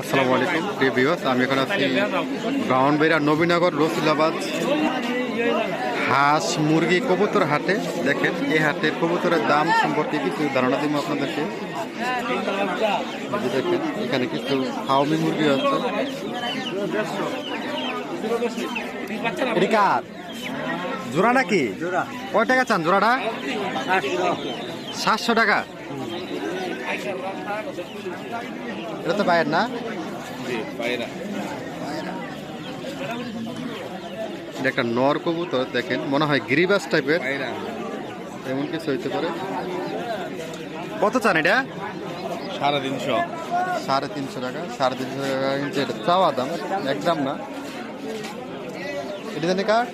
আসসালামু আলাইকুম প্রিয় রিভিউস আমি এখন আছি ব্রাউনবেড়া নবীনগর রসুলাবাদ হাঁস মুরগি কবুতর হাটে। দেখেন এই হাটের কবুতরের দাম সম্পর্কে কিছু ধারণা দিব আপনাদেরকে। দেখেন এখানে কিছু ফাউমি মুরগি আছে। জোড়া নাকি? কয় টাকা চান জোড়াটা? সাতশো টাকা। এটা তো বাইরের না? এটা একটা নর কবুতর দেখেন। মনে হয় গিরিবাস টাইপের। এমন কিছু হইতে পারে। কত চান এটা? সাড়ে তিনশো। সাড়ে তিনশো টাকা। সাড়ে তিনশো টাকা কিন্তু এটা চাওয়া দাম একদম না। এটা জানি কার?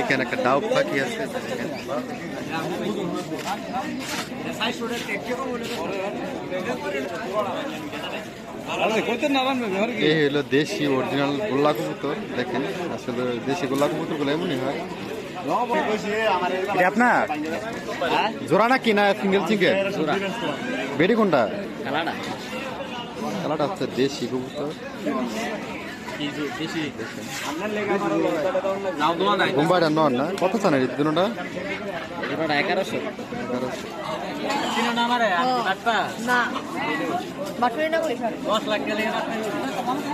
এখানে একটা ডাব পাখি আছে। এই হলো দেশি অরিজিনাল গোল্লা কবুতর দেখেন আসলে দেশি গোল্লা কবুতরগুলো এমনই হয়। আপনার? জোড়া না কি না সিঙ্গেল সিঙ্গেল বেডি কোনটা কালারটা হচ্ছে দেশি কবুতর। না? কত চান দুটোটা? এগারোশো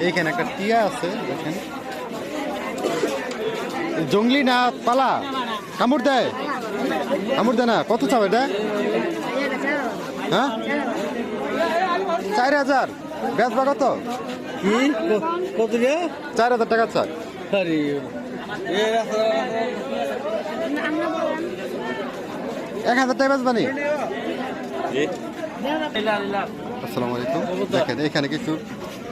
এইখানে একটা টিয়া আছে, দেখেন। জঙ্গলি না, পালা? কামড় দেয়। কামড় দেয় না, কত চাও এটা হ্যাঁ? চার হাজার। বেচবা কত? কি? কত চার হাজার টাকা চার। আরে এক হাজার টাকা বেচবানি আসসালামু আলাইকুম। দেখেন এখানে কিছু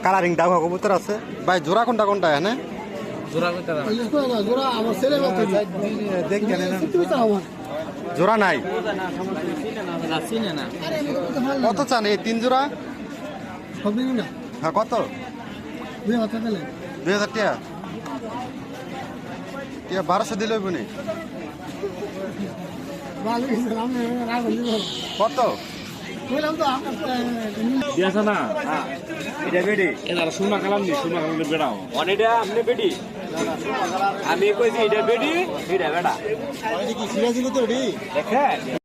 কালারিং ডাকা কবুতর আছে। ভাই জোড়া কোনটা কোনটা এখানে? জোড়া নাই? কত চান এই তিন জোড়া? হ্যাঁ কত? দুই হাজার টাকা টিয়া বারোশো দিলে বুনি কত? দিয়েছে না? এটা বেডি। এটা সুমা কালাম নি সুমা কালাম বেড়াও অনেটা আপনি বেডি। আমি কইছি এটা বেডি এটা বেড়া। দেখেন।